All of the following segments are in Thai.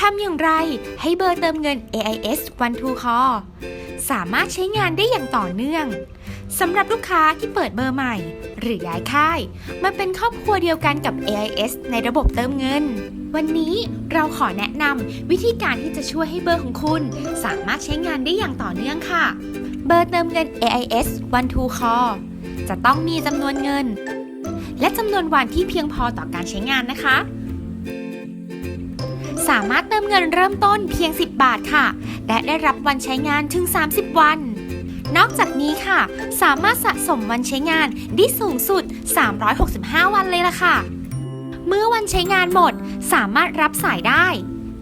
ทำอย่างไรให้เบอร์เติมเงิน AIS One Two Call สามารถใช้งานได้อย่างต่อเนื่องสำหรับลูกค้าที่เปิดเบอร์ใหม่ หรือย้ายค่าย มาเป็นครอบครัวเดียวกันกับ AIS ในระบบเติมเงิน วันนี้เราขอแนะนำวิธีการที่จะช่วยให้เบอร์ของคุณ สามารถใช้งานได้อย่างต่อเนื่องค่ะ เบอร์เติมเงิน AIS One Two Call จะต้องมีจำนวนเงิน และจำนวนวันที่เพียงพอต่อการใช้งานนะคะ สามารถเติมเงินเริ่มต้นเพียง 10 บาทค่ะ และได้รับวันใช้งานถึง 30 วัน นอกจากนี้ค่ะ สามารถสะสมวันใช้งานได้สูงสุด 365 วันเลยล่ะค่ะ เมื่อวันใช้งานหมดสามารถรับสายได้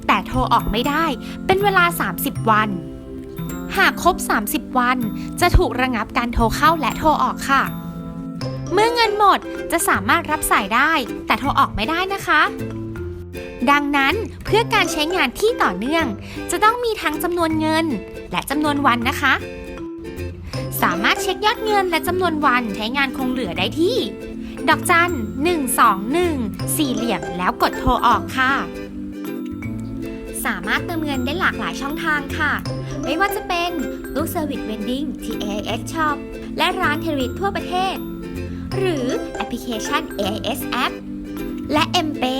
แต่โทรออกไม่ได้ เป็นเวลา 30 วัน หากครบ 30 วัน จะถูกระงับการโทรเข้าและโทรออกค่ะ เมื่อเงินหมดจะสามารถรับสายได้ แต่โทรออกไม่ได้นะคะ ดังนั้นเพื่อการใช้งานที่ต่อเนื่อง จะต้องมีทั้งจำนวนเงิน และจำนวนวันนะคะ สามารถเช็คยอดเงินและจำนวนวันใช้งานคงเหลือได้ที่ ดอกจัน 121 สี่เหลี่ยมแล้วกดโทรออกค่ะ สามารถเติมเงินได้หลากหลายช่องทางค่ะ ไม่ว่าจะเป็นตู้เซอร์วิสเวนดิ้งที่ AIS Shop และร้านเทริตทั่วประเทศ หรือแอปพลิเคชัน AIS App และ m p a y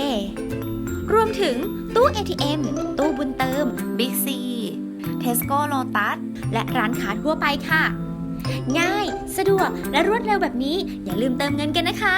ถึงตู้ ATM ตู้บุญเติม Big C Tesco Lotus และร้านค้าทั่วไปค่ะ ง่าย สะดวกและรวดเร็วแบบนี้ อย่าลืมเติมเงินกันนะคะ